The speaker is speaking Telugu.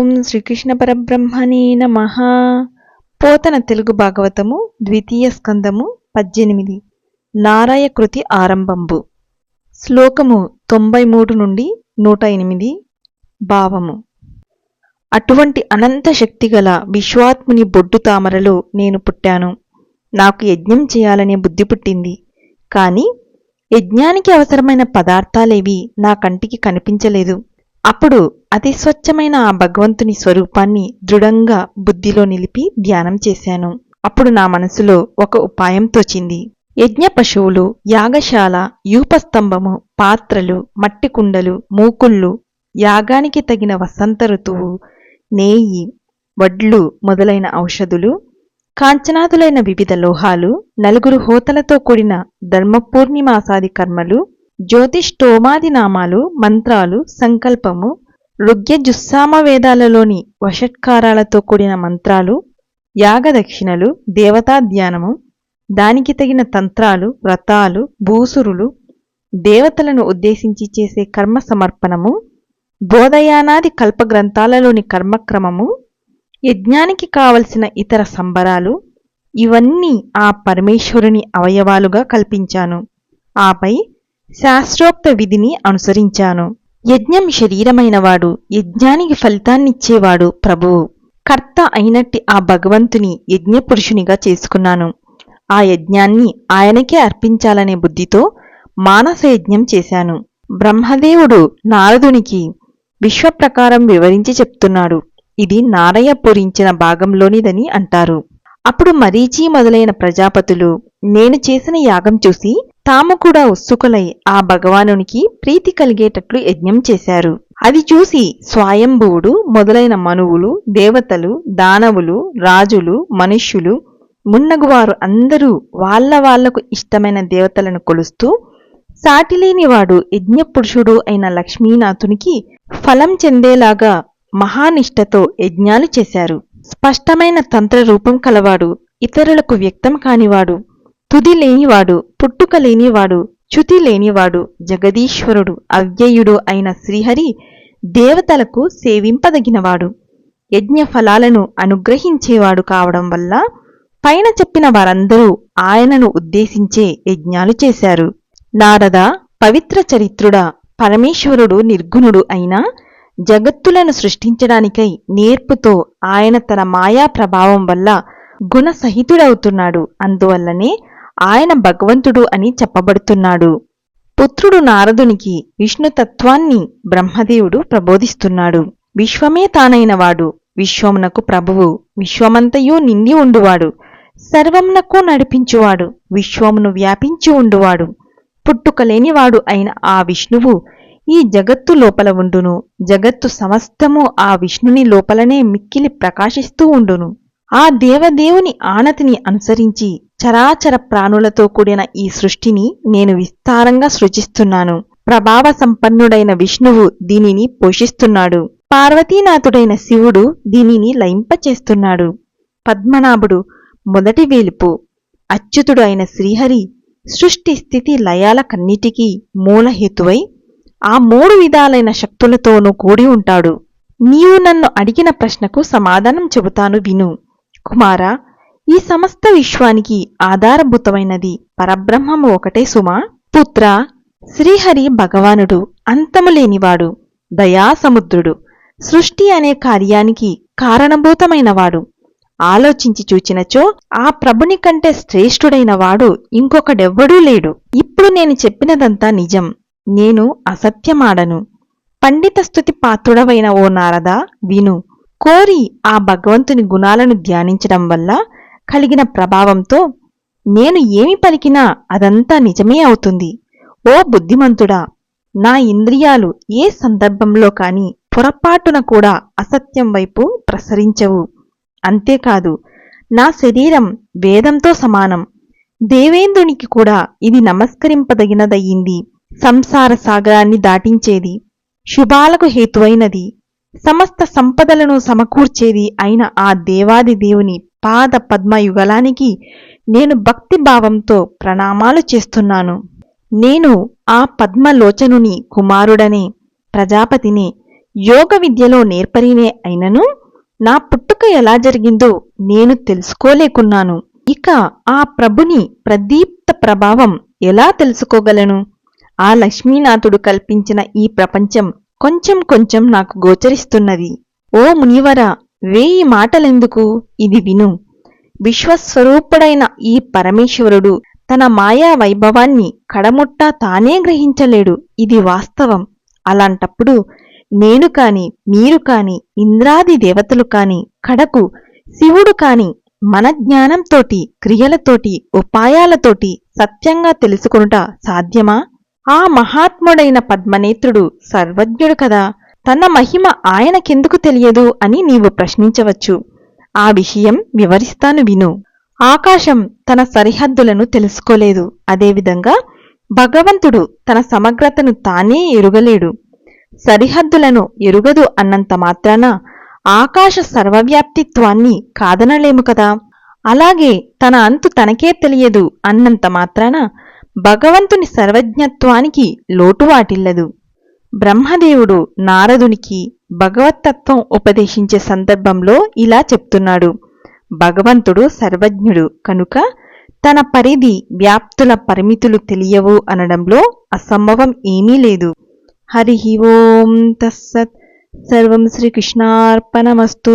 ఓం శ్రీకృష్ణ పరబ్రహ్మణే నమ. పోతన తెలుగు భాగవతము ద్వితీయ స్కందము పద్దెనిమిది. నారాయ కృతి ఆరంభంబు. శ్లోకము తొంభై మూడు నుండి నూట ఎనిమిది భావము. అటువంటి అనంత శక్తిగల విశ్వాత్ముని బొడ్డు తామరలో నేను పుట్టాను. నాకు యజ్ఞం చేయాలనే బుద్ధి పుట్టింది. కానీ యజ్ఞానికి అవసరమైన పదార్థాలేవి నా కంటికి కనిపించలేదు. అప్పుడు అతి స్వచ్ఛమైన ఆ భగవంతుని స్వరూపాన్ని దృఢంగా బుద్ధిలో నిలిపి ధ్యానం చేశాను. అప్పుడు నా మనసులో ఒక ఉపాయం తోచింది. యజ్ఞ పశువులు యాగశాల యూపస్తంభము పాత్రలు మట్టి కుండలు మూకుళ్ళు యాగానికి తగిన వసంత ఋతువు నేయి వడ్లు మొదలైన ఔషధులు కాంచనాదులైన వివిధ లోహాలు నలుగురు హోతలతో కూడిన ధర్మపూర్ణిమాసాది కర్మలు జ్యోతిష్టోమాది నామాలు మంత్రాలు సంకల్పము ఋగ్యజుస్సామ వేదాలలోని వషట్కారాలతో కూడిన మంత్రాలు యాగదక్షిణలు దేవతా ధ్యానము దానికి తగిన తంత్రాలు వ్రతాలు భూసురులు దేవతలను ఉద్దేశించి చేసే కర్మ సమర్పణము బోధయానాది కల్పగ్రంథాలలోని కర్మక్రమము యజ్ఞానికి కావలసిన ఇతర సంబరాలు ఇవన్నీ ఆ పరమేశ్వరుని అవయవాలుగా కల్పించాను. ఆపై శాస్త్రోక్త విధిని అనుసరించాను. యజ్ఞం శరీరమైనవాడు యజ్ఞానికి ఫలితాన్నిచ్చేవాడు ప్రభువు. కర్త అయినట్టి ఆ భగవంతుని యజ్ఞపురుషునిగా చేసుకున్నాను. ఆ యజ్ఞాన్ని ఆయనకే అర్పించాలనే బుద్ధితో మానస యజ్ఞం చేశాను. బ్రహ్మదేవుడు నారదునికి విశ్వప్రకారం వివరించి చెప్తున్నాడు. ఇది నారయ్య పూరించిన భాగంలోనిదని అంటారు. అప్పుడు మరీచి మొదలైన ప్రజాపతులు నేను చేసిన యాగం చూసి తాము కూడా ఉత్సుకులై ఆ భగవానునికి ప్రీతి కలిగేటట్లు యజ్ఞం చేశారు. అది చూసి స్వయంభువుడు మొదలైన మనువులు దేవతలు దానవులు రాజులు మనుష్యులు మున్నగువారు అందరూ వాళ్ళ వాళ్ళకు ఇష్టమైన దేవతలను కొలుస్తూ సాటిలేనివాడు యజ్ఞపురుషుడు అయిన లక్ష్మీనాథునికి ఫలం చెందేలాగా మహానిష్టతో యజ్ఞాలు చేశారు. స్పష్టమైన తంత్ర రూపం కలవాడు ఇతరులకు వ్యక్తం కానివాడు తుది లేనివాడు పుట్టుక లేనివాడు చ్యుతి లేనివాడు జగదీశ్వరుడు అవ్యయుడు అయిన శ్రీహరి దేవతలకు సేవింపదగినవాడు. యజ్ఞ ఫలాలను అనుగ్రహించేవాడు కావడం వల్ల పైన చెప్పిన వారందరూ ఆయనను ఉద్దేశించే యజ్ఞాలు చేశారు. నారద పవిత్ర చరిత్రుడా పరమేశ్వరుడు నిర్గుణుడు అయినా జగత్తులను సృష్టించడానికై నేర్పుతో ఆయన తన మాయా ప్రభావం వల్ల గుణసహితుడవుతున్నాడు. అందువల్లనే ఆయన భగవంతుడు అని చెప్పబడుతున్నాడు. పుత్రుడు నారదునికి విష్ణుతత్వాన్ని బ్రహ్మదేవుడు ప్రబోధిస్తున్నాడు. విశ్వమే తానైనవాడు విశ్వమునకు ప్రభువు. విశ్వమంతయు నిండి ఉండువాడు. సర్వంనకు నడిపించువాడు. విశ్వమును వ్యాపించి ఉండువాడు. పుట్టుకలేనివాడు అయిన ఆ విష్ణువు ఈ జగత్తు లోపల ఉండును. జగత్తు సమస్తము ఆ విష్ణుని లోపలనే మిక్కిలి ప్రకాశిస్తూ ఉండును. ఆ దేవదేవుని ఆనతిని అనుసరించి చరాచర ప్రాణులతో కూడిన ఈ సృష్టిని నేను విస్తారంగా సృజిస్తున్నాను. ప్రభావ సంపన్నుడైన విష్ణువు దీనిని పోషిస్తున్నాడు. పార్వతీనాథుడైన శివుడు దీనిని లయింపచేస్తున్నాడు. పద్మనాభుడు మొదటి వేలుపు. అచ్యుతుడు అయిన శ్రీహరి సృష్టి స్థితి లయాల కన్నిటికీ మూలహేతువై ఆ మూడు విధాలైన శక్తులతోనూ కూడి ఉంటాడు. నీవు నన్ను అడిగిన ప్రశ్నకు సమాధానం చెబుతాను విను. కుమారా ఈ సమస్త విశ్వానికి ఆధారభూతమైనది పరబ్రహ్మము ఒకటే సుమా. పుత్ర శ్రీహరి భగవానుడు అంతము లేనివాడు దయాసముద్రుడు సృష్టి అనే కార్యానికి కారణభూతమైనవాడు. ఆలోచించి చూచినచో ఆ ప్రభుని కంటే శ్రేష్ఠుడైన వాడు ఇంకొకడెవ్వడూ లేడు. ఇప్పుడు నేను చెప్పినదంతా నిజం. నేను అసత్యమాడను. పండిత స్థుతి పాత్రుడవైన ఓ నారద విను. కోరి ఆ భగవంతుని గుణాలను ధ్యానించడం వల్ల కలిగిన ప్రభావంతో నేను ఏమి పలికినా అదంతా నిజమే అవుతుంది. ఓ బుద్ధిమంతుడా నా ఇంద్రియాలు ఏ సందర్భంలో కాని పొరపాటున కూడా అసత్యం వైపు ప్రసరించవు. అంతేకాదు నా శరీరం వేదంతో సమానం. దేవేంద్రునికి కూడా ఇది నమస్కరింపదగినదయ్యింది. సంసార సాగరాన్ని దాటించేది శుభాలకు హేతువైనది. సమస్త సంపదలను సమకూర్చేది అయిన ఆ దేవాది దేవుని పాద పద్మయుగలానికి నేను భక్తి భావంతో ప్రణామాలు చేస్తున్నాను. నేను ఆ పద్మలోచనుని కుమారుడనే ప్రజాపతిని యోగ విద్యలో నేర్పరినే అయినను నా పుట్టుక ఎలా జరిగిందో నేను తెలుసుకోలేకున్నాను. ఇక ఆ ప్రభుని ప్రదీప్త ప్రభావం ఎలా తెలుసుకోగలను? ఆ లక్ష్మీనాథుడు కల్పించిన ఈ ప్రపంచం కొంచెం కొంచెం నాకు గోచరిస్తున్నది. ఓ మునివర వేయి మాటలెందుకు? ఇది విను. విశ్వస్వరూపుడైన ఈ పరమేశ్వరుడు తన మాయా వైభవాన్ని కడముట్టా తానే గ్రహించలేడు. ఇది వాస్తవం. అలాంటప్పుడు నేను కాని మీరు కాని ఇంద్రాది దేవతలు కాని కడకు శివుడు కాని మన జ్ఞానంతోటి క్రియలతోటి ఉపాయాలతోటి సత్యంగా తెలుసుకొనుట సాధ్యమా? ఆ మహాత్ముడైన పద్మనేత్రుడు సర్వజ్ఞుడు కదా. తన మహిమ ఆయనకెందుకు తెలియదు అని నీవు ప్రశ్నించవచ్చు. ఆ విషయం వివరిస్తాను విను. ఆకాశం తన సరిహద్దులను తెలుసుకోలేదు. అదేవిధంగా భగవంతుడు తన సమగ్రతను తానే ఎరుగలేడు. సరిహద్దులను ఎరుగదు అన్నంత మాత్రాన ఆకాశ సర్వవ్యాప్తిత్వాన్ని కాదనలేము కదా. అలాగే తన అంతు తనకే తెలియదు అన్నంత మాత్రాన భగవంతుని సర్వజ్ఞత్వానికి లోటు వాటిల్లదు. బ్రహ్మదేవుడు నారదునికి భగవత్తత్వం ఉపదేశించే సందర్భంలో ఇలా చెప్తున్నాడు. భగవంతుడు సర్వజ్ఞుడు కనుక తన పరిధి వ్యాప్తుల పరిమితులు తెలియవు అనడంలో అసంభవం ఏమీ లేదు. హరి ఓం తస్సత్. సర్వం శ్రీకృష్ణార్పణమస్తూ.